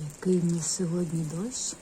Який в нас сьогодні дощ?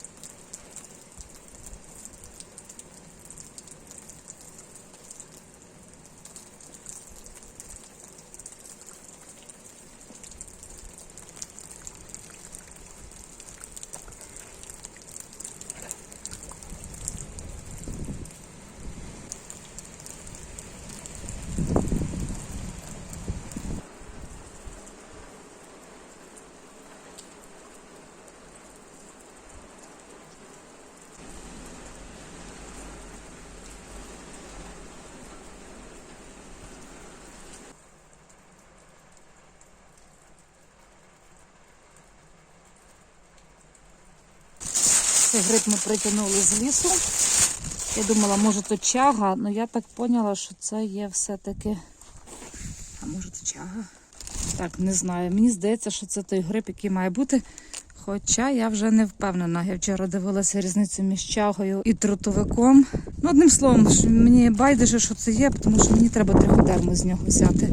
Цей гриб ми притягнули з лісу. Я думала, може то чага, але я так поняла, що це є все-таки. А може то чага? Так, не знаю. Мені здається, що це той гриб, який має бути. Хоча я вже не впевнена. Я вчора дивилася різницю між чагою і трутовиком. Ну, одним словом, що мені байдуже, що це є, тому що мені треба триходерму з нього взяти.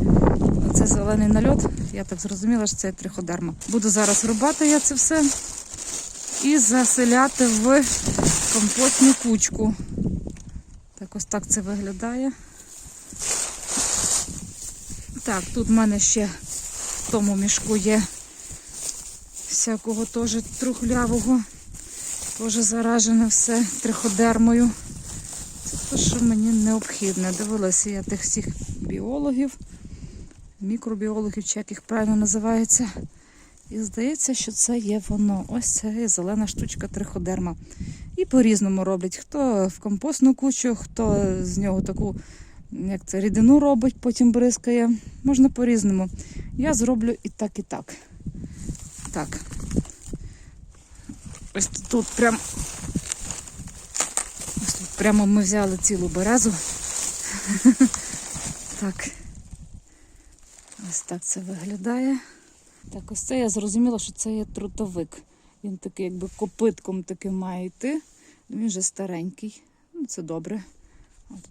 Оце зелений нальот. Я так зрозуміла, що це триходерма. Буду зараз рубати я це все і заселяти в компостну кучку. Так ось так це виглядає. Так, тут в мене ще в тому мішку є всякого теж трухлявого, теж заражене все триходермою. Це те, що мені необхідне. Дивилася я тих всіх біологів, мікробіологів, чи як їх правильно називається. І здається, що це є воно. Ось це зелена штучка триходерма. І по-різному роблять. Хто в компостну кучу, хто з нього таку як це, рідину робить, потім бризкає. Можна по-різному. Я зроблю і так, і так. Так. Ось тут прям. Ось тут прямо ми взяли цілу березу. Так. Ось так це виглядає. Так, ось це я зрозуміла, що це є трутовик. Він такий, якби копитком таким має йти. Він вже старенький. Ну, це добре.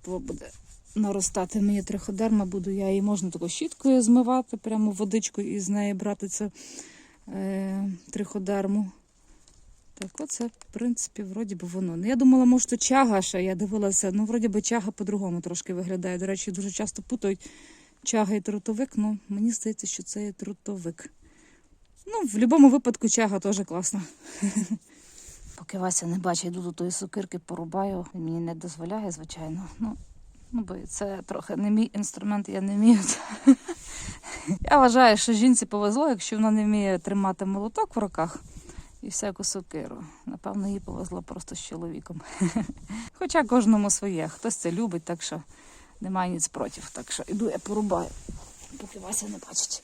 Тут буде наростати мені триходерма, буду я її можна такою щіткою змивати, прямо водичкою і з неї брати це е, триходерму. Так, оце, в принципі, вроді би воно. Ну, я думала, може, то чага ще, я дивилася. Ну, вроді би чага по-другому трошки виглядає. До речі, дуже часто путають чага і трутовик. Ну, мені здається, що це є трутовик. Ну, в будь-якому випадку чага теж класна. Поки Вася не бачить, йду до тої сокирки, порубаю. Він мені не дозволяє, звичайно. Ну, ну бо це трохи не мій інструмент, я не вмію. Я вважаю, що жінці повезло, якщо вона не вміє тримати молоток в руках і всяку сокиру. Напевно, їй повезло просто з чоловіком. Хоча кожному своє. Хтось це любить, так що немає ніц проти. Так що іду я порубаю, поки Вася не бачить.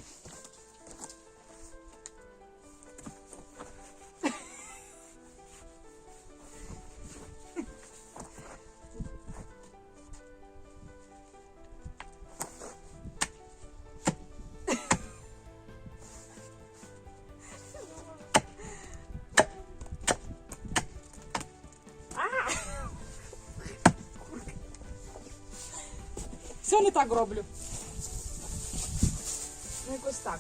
Все не так роблю. Ну, якось так.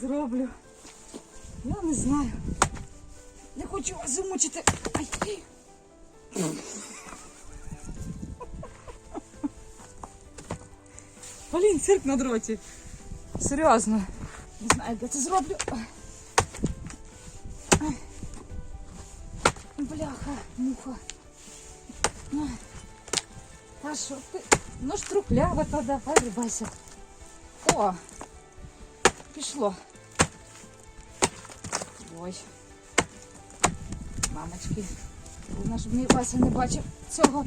зроблю? Я не знаю. Не хочу вас замучити. Ай. Блін, цирк на дроті. Серйозно. Не знаю, як я це зроблю. Ай. Бляха, муха. Ай. Та що ти? Ну ж трухлява та давай, рибайся. О, пішло. Ой. Мамочки. Головне, мій Вася не бачив цього.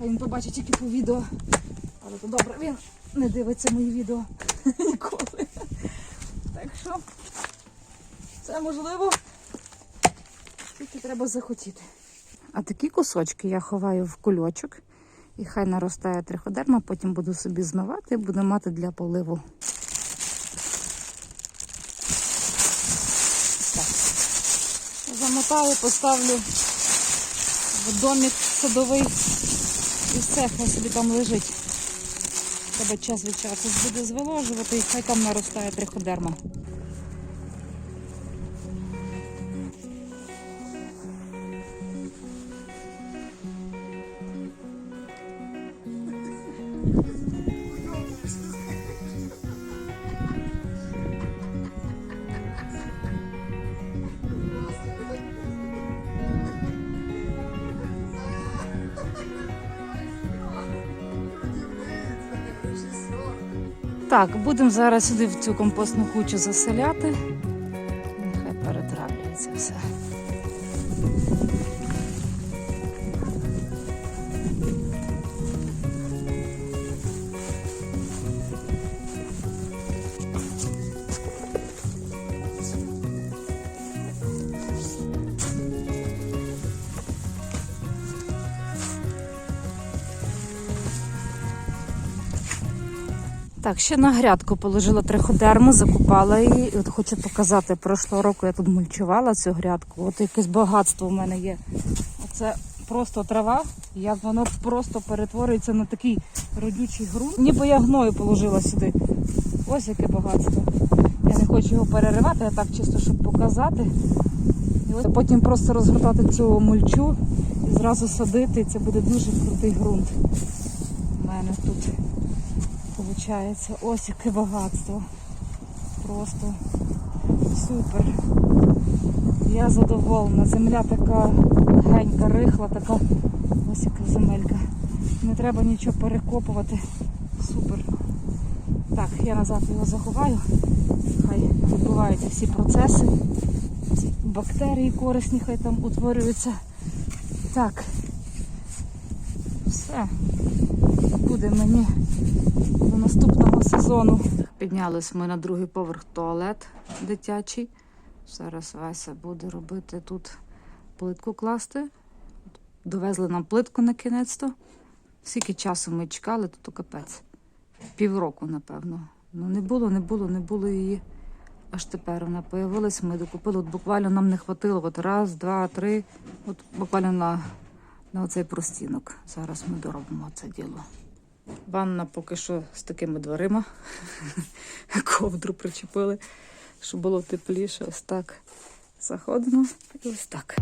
А він побачить тільки по відео. Але то добре, він не дивиться мої відео. ніколи. Так що це можливо. Тільки треба захотіти. А такі кусочки я ховаю в кульочок. І хай наростає триходерма, потім буду собі змивати і буду мати для поливу. Так. Замотаю, поставлю в домик садовий і все, хай собі там лежить. Треба час від часу буде зволожувати і хай там наростає триходерма. Так, будемо зараз сюди в цю компостну кучу заселяти. Так, ще на грядку положила триходерму, закупала її. І от хочу показати, прошлого року я тут мульчувала цю грядку. От якесь багатство в мене є. Оце просто трава, як воно просто перетворюється на такий родючий ґрунт. Ніби я гною положила сюди. Ось яке багатство. Я не хочу його переривати, а так чисто, щоб показати. І от потім просто розгортати цю мульчу і зразу садити. Це буде дуже крутий ґрунт. У мене тут. Получається, ось яке багатство. Просто супер. Я задоволена. Земля така генька, рихла, така ось яка земелька. Не треба нічого перекопувати. Супер. Так, я назад його заховаю. Хай відбуваються всі процеси. Ці бактерії корисні, хай там утворюються. Так. Все. Буде мені до наступного сезону. Піднялись ми на другий поверх туалет дитячий. Зараз Вася буде робити тут плитку класти. Довезли нам плитку на кінець-то. Скільки часу ми чекали, то, то капець. Півроку, напевно. Ну не було, не було, не було її. Аж тепер вона появилась, ми докупили. От буквально нам не хватило. От раз, два, три. От буквально на, на оцей простінок. Зараз ми доробимо це діло. Ванна поки що з такими дверима. Ковдру причепили, щоб було тепліше. Ось так заходимо і ось так.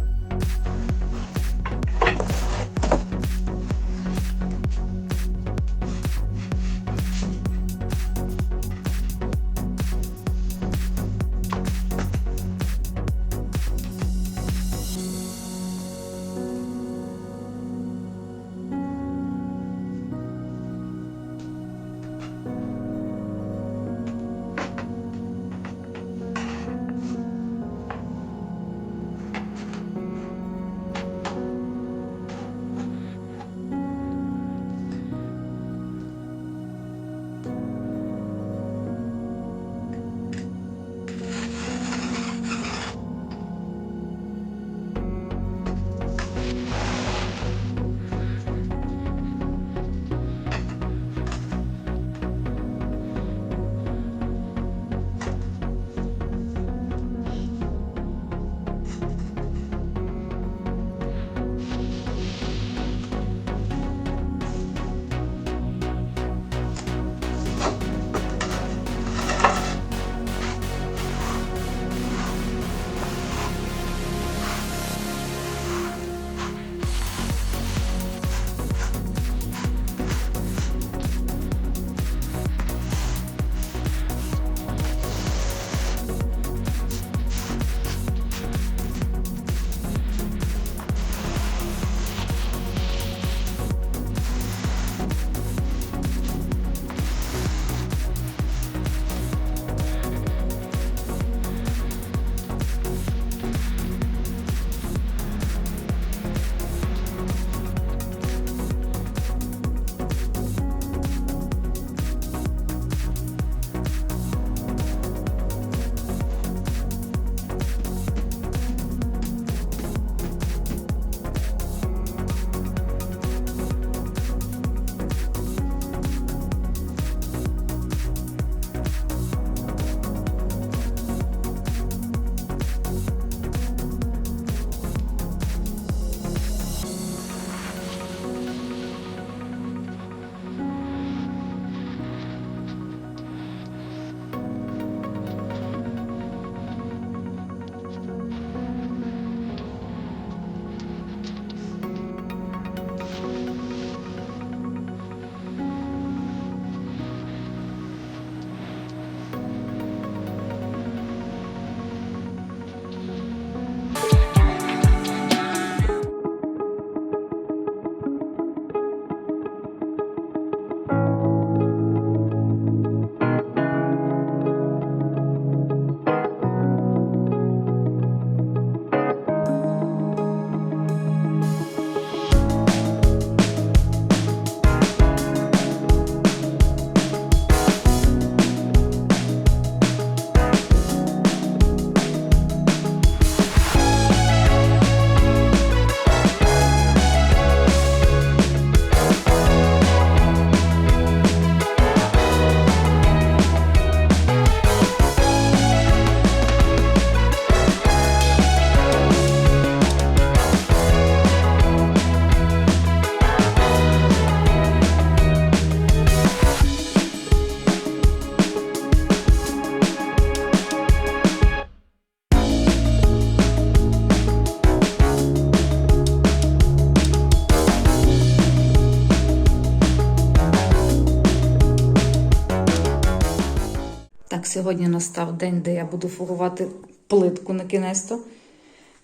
Сьогодні настав день, де я буду фугувати плитку на кінець-то.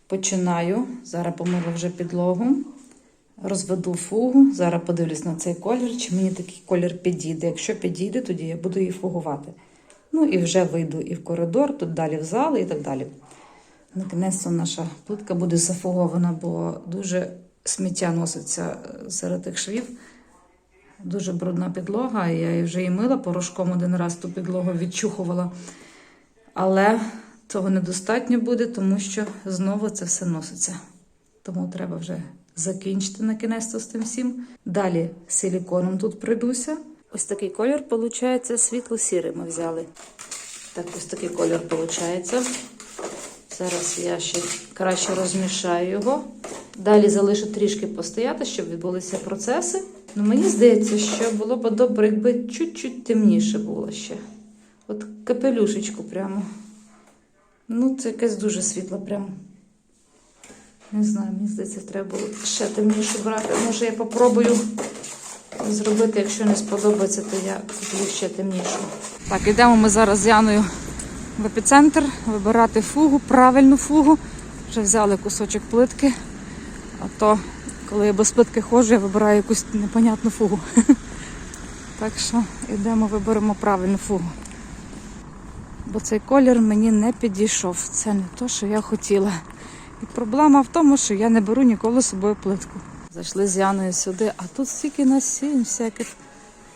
Починаю. Зараз помила вже підлогу. Розведу фугу. Зараз подивлюсь на цей колір, чи мені такий колір підійде. Якщо підійде, тоді я буду її фугувати. Ну і вже вийду і в коридор, тут далі в зал і так далі. На кінець наша плитка буде зафугована, бо дуже сміття носиться е, серед тих швів. Дуже брудна підлога. Я вже і мила порошком один раз ту підлогу відчухувала. Але цього недостатньо буде, тому що знову це все носиться. Тому треба вже закінчити на кінець з тим всім. Далі силіконом тут пройдуся. Ось такий колір, виходить, світло-сірий ми взяли. Так, ось такий колір виходить. Зараз я ще краще розмішаю його. Далі залишу трішки постояти, щоб відбулися процеси. Ну, мені здається, що було б добре, якби чуть-чуть темніше було ще. От капелюшечку прямо. Ну, це якесь дуже світло прямо. Не знаю, мені здається, треба було ще темніше брати. Може, я попробую зробити, якщо не сподобається, то я куплю ще темнішу. Так, йдемо ми зараз з Яною в епіцентр вибирати фугу, правильну фугу. Вже взяли кусочок плитки. А то, коли я без плитки ходжу, я вибираю якусь непонятну фугу. Так що йдемо, виберемо правильну фугу. Бо цей колір мені не підійшов. Це не те, що я хотіла. І проблема в тому, що я не беру ніколи з собою плитку. Зайшли з Яною сюди, а тут стільки насінь всяких,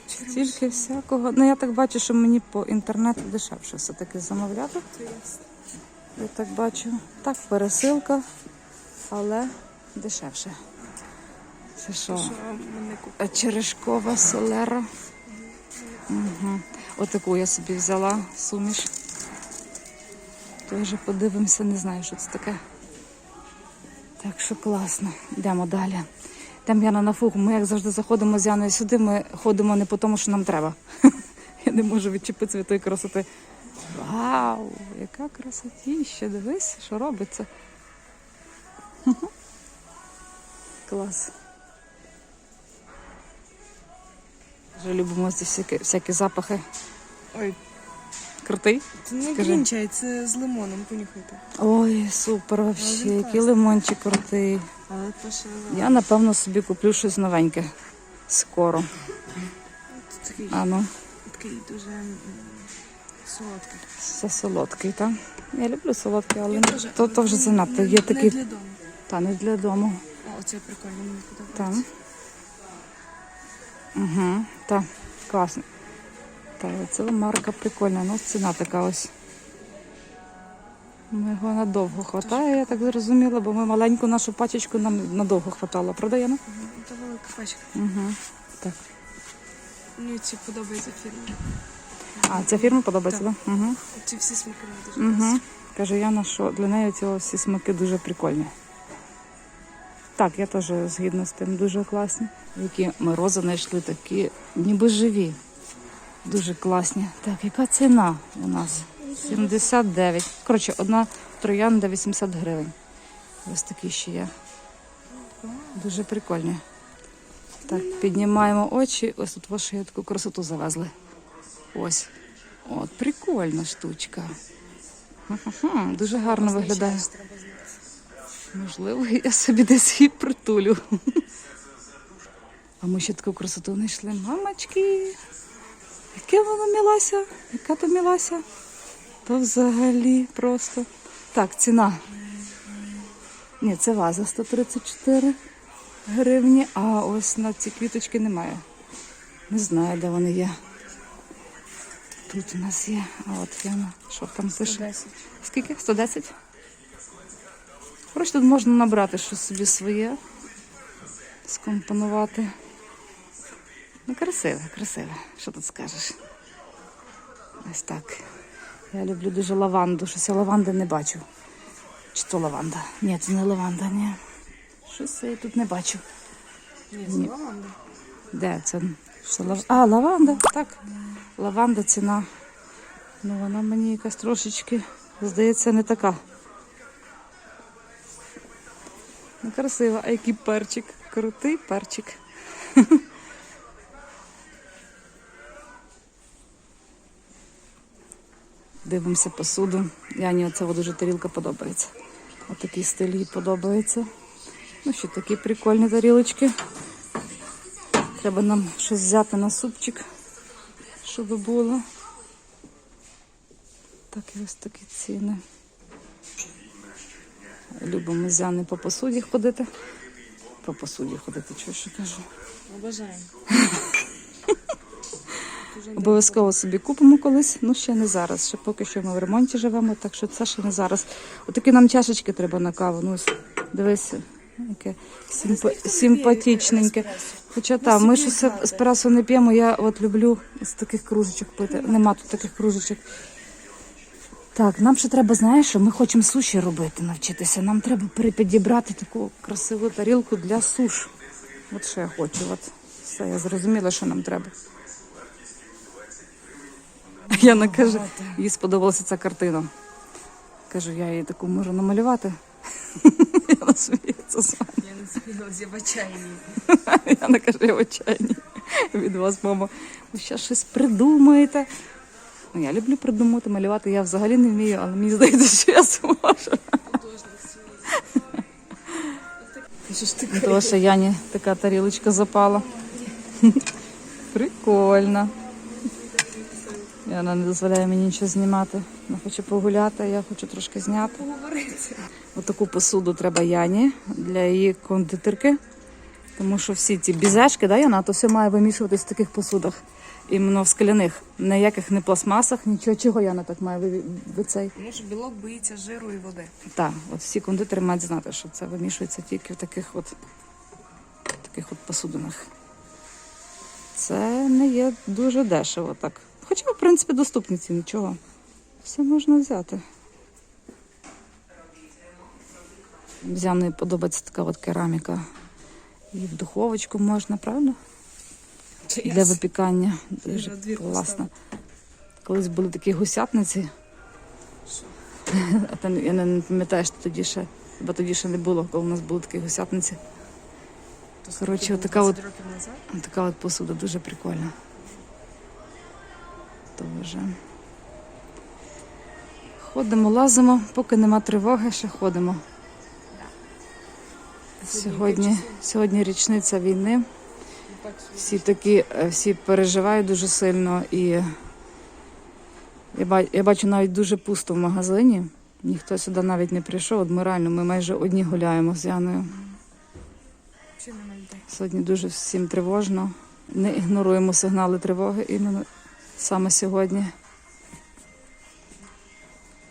стільки всякого. Ну я так бачу, що мені по інтернету дешевше все-таки замовляти. Я так бачу. Так, пересилка, але дешевше. Це що? Черешкова солера. Угу. Отаку я собі взяла суміш. Тоже подивимося, не знаю, що це таке. Так що класно. Йдемо далі. Там Яна на фугу. Ми як завжди заходимо з Яною сюди, ми ходимо не по тому, що нам треба. Я не можу відчепитися від тої красоти. Вау! Яка красотіща! Дивись, що робиться. Клас. Дуже любимо ці всякі, всякі запахи. Ой, Крутий? це не Скажи. чай, це з лимоном, понюхайте. Ой, супер вообще, який лимончик крутий. Але то ще Я напевно собі куплю щось новеньке. Скоро. Тут такий, А ну, такий дуже м, солодкий. це солодкий, так? Я люблю солодкий, але Я теж, то, але то вже занадто. не- Є Не такі, для дому. та не для дому. О, оце прикольно, мені подобається. Угу, так, класно. Так, це марка прикольна, ну ціна така ось. Ну, Його надовго хватає, я так зрозуміла, бо ми маленьку нашу пачечку нам надовго хватало. Продаємо? Мгм, Це велика пачка. Угу. Так. Мені ці подобається фірма. А, ця фірма подобається, так? Да? Угу. Ці всі смаки мені дуже Угу. Каже Яна, що для неї ці всі смаки дуже прикольні. Так, я теж згідна з тим, дуже класні. Які морози знайшли, такі ніби живі. Дуже класні. Так, яка ціна у нас? 79. Коротше, одна троянда 80 гривень. Ось такі ще є. Дуже прикольні. Так, піднімаємо очі. Ось тут вашу я таку красоту завезли. Ось. От, прикольна штучка. Ха-ха-ха, Дуже гарно виглядає. Можливо, я собі десь її притулю. А ми ще таку красоту знайшли. Мамочки. Яке воно мілася? Яка то мілася? То взагалі просто. Так, ціна. Ні, це ваза 134 гривні, а ось на ці квіточки немає. Не знаю, де вони є. Тут у нас є. А от Яна, що там пише? 110. Скільки? 110? Коротше, тут можна набрати щось собі своє, скомпонувати. Ну, красиве, красиве. Що тут скажеш? Ось так. Я люблю дуже лаванду. Щось я лаванди не бачу. Чи то лаванда? Ні, це не лаванда, ні. Щось я тут не бачу. Ні, це лаванда. Де це? Що, лав... А, лаванда, так. Лаванда ціна. Ну, вона мені якась трошечки, здається, не така. Ну, красива, а який перчик. Крутий перчик. Дивимося посуду. Яні оця дуже тарілка подобається. Отакий стиль їй подобається. Ну, ще такі прикольні тарілочки. Треба нам щось взяти на супчик, щоб було. Так, і ось такі ціни. Любимо з Яни по посуді ходити. По посуді ходити, що кажу. Обожаємо. Обов'язково собі купимо колись, ну ще не зараз. Ще поки що ми в ремонті живемо, так що це ще не зараз. Отакі нам чашечки треба на каву. Ну, ось, дивись, яке симпа- симпатичненьке. Хоча там, ми щось еспресо не п'ємо, я от люблю з таких кружечок пити. Нема тут таких кружечок. Так, нам ще треба, знаєш, що ми хочемо суші робити, навчитися. Нам треба підібрати таку красиву тарілку для суш. От що я хочу. От все, я зрозуміла, що нам треба. Яна каже, їй сподобалася ця картина. Кажу, я її таку можу намалювати. Яна сміється з мене. Я не спілась, я в отчаянні. Яна каже, я в отчаянні від вас, мама. Ви ще щось придумаєте. Ну, я люблю придумати, малювати. Я взагалі не вмію, але мені здається, що я зможу. Що Яні така тарілочка запала. Прикольно. Яна не дозволяє мені нічого знімати. Вона хоче погуляти, а я хочу трошки зняти. Отаку посуду треба Яні для її кондитерки. Тому що всі ці бізешки, да, Яна, то все має вимішуватись в таких посудах. Іменно в скляних. Ніяких не пластмасах, нічого. Чого Яна так має ви, ви цей? Тому що білок боїться жиру і води. Так, от всі кондитери мають знати, що це вимішується тільки в таких от, таких от посудинах. Це не є дуже дешево так. Хоча, в принципі, доступні ці нічого. Все можна взяти. Зяни подобається така от кераміка. І в духовочку можна, правда? Для випікання. Дуже класно. Колись були такі гусятниці. А я не пам'ятаю, що тоді ще, бо тоді ще не було, коли у нас були такі гусятниці. Коротше, отака от, така от посуда дуже прикольна. Дуже. Ходимо, лазимо, поки нема тривоги, ще ходимо. Сьогодні, сьогодні річниця війни. Всі такі, е, всі переживають дуже сильно і я, бачу навіть дуже пусто в магазині. Ніхто сюди навіть не прийшов. От ми реально, ми майже одні гуляємо з Яною. Сьогодні дуже всім тривожно. Не ігноруємо сигнали тривоги іменно саме сьогодні.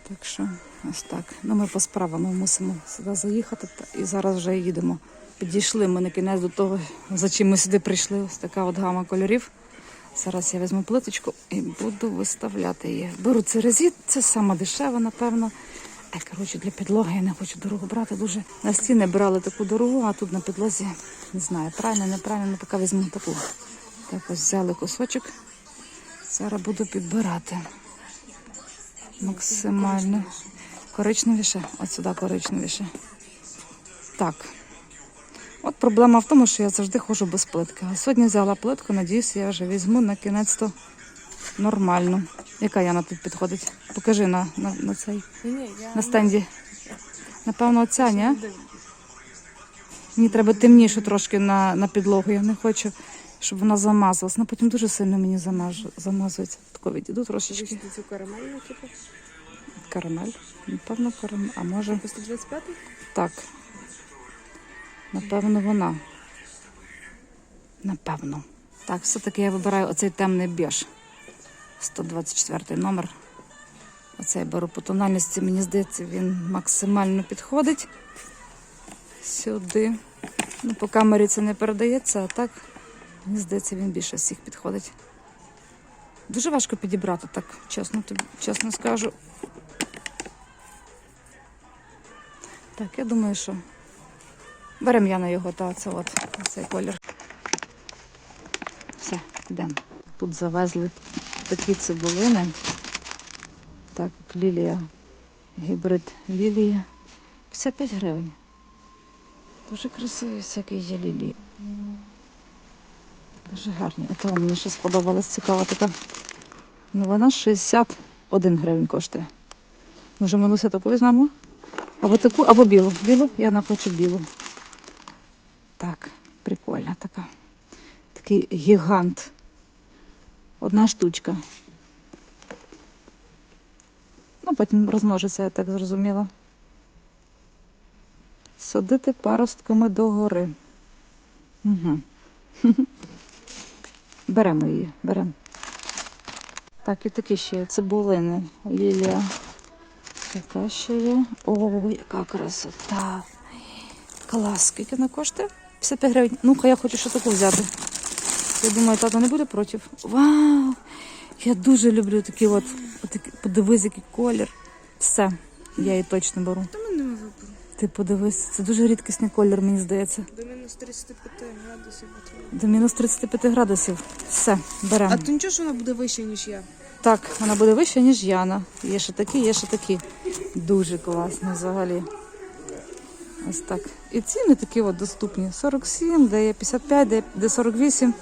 Так що ось так. Ну ми по справам ми мусимо сюди заїхати і зараз вже їдемо. Підійшли ми на кінець до того, за чим ми сюди прийшли. Ось така от гама кольорів. Зараз я візьму плиточку і буду виставляти її. Беру церезіт, це сама дешева, напевно. А коротше, для підлоги я не хочу дорогу брати. Дуже на стіни брали таку дорогу, а тут на підлозі не знаю, правильно, неправильно, поки візьму таку. Так ось взяли кусочок. Зараз буду підбирати. Максимально. Коричневіше, от сюди коричневіше. Так. От проблема в тому, що я завжди ходжу без плитки. А сьогодні взяла плитку, надіюся, я вже візьму на кінець-то нормальну. Яка Яна тут підходить? Покажи на, на, на цей Ні, ні, я на стенді. Напевно, оця, ні? Мені треба темніше трошки на, на підлогу. Я не хочу, щоб вона замазалась. Вона потім дуже сильно мені замаж, замазується. Тако відійду трошечки. Цю карамельну, типу. Карамель. Напевно, карамель. А може По 125 так. Напевно, вона. Напевно. Так, все-таки я вибираю оцей темний біж. 124 номер. Оцей беру по тональності, мені здається, він максимально підходить сюди. Ну, по камері це не передається, а так, мені здається, він більше всіх підходить. Дуже важко підібрати, так, чесно, тобі, чесно скажу. Так, я думаю, що беремо я на його, та це от цей колір. Все, йдемо. Тут завезли такі цибулини. Так, лілія, гібрид лілія. 55 гривень. Дуже красиві всякі є лілії. Дуже гарні. А то мені ще сподобалась цікава така. Ну вона 60 Один гривень коштує. Може, ми Луся таку візьмемо? Або таку, або білу. Білу? Я не білу. Так, прикольна така. Такий гігант. Одна штучка. Ну, потім розмножиться, я так зрозуміла. Садити паростками догори. Угу. Беремо її, беремо. Так, і такі ще є цибулини. Лілія. Яка ще є? О, яка красота. Клас, скільки вона коштує? 55 гривень. Ну-ка, я хочу ще таку взяти. Я думаю, тато не буде проти. Вау! Я дуже люблю такі от, отакі, подивись, який колір. Все, я її точно беру. Та мене не виберу. Ти подивись, це дуже рідкісний колір, мені здається. До мінус 35 градусів потрібно. До мінус 35 градусів. Все, беремо. А то нічого, що вона буде вища, ніж я. Так, вона буде вища, ніж Яна. Є ще такі, є ще такі. Дуже класно взагалі. Ось так. І ціни такі от доступні. 47, де є 55, де, є- де 48.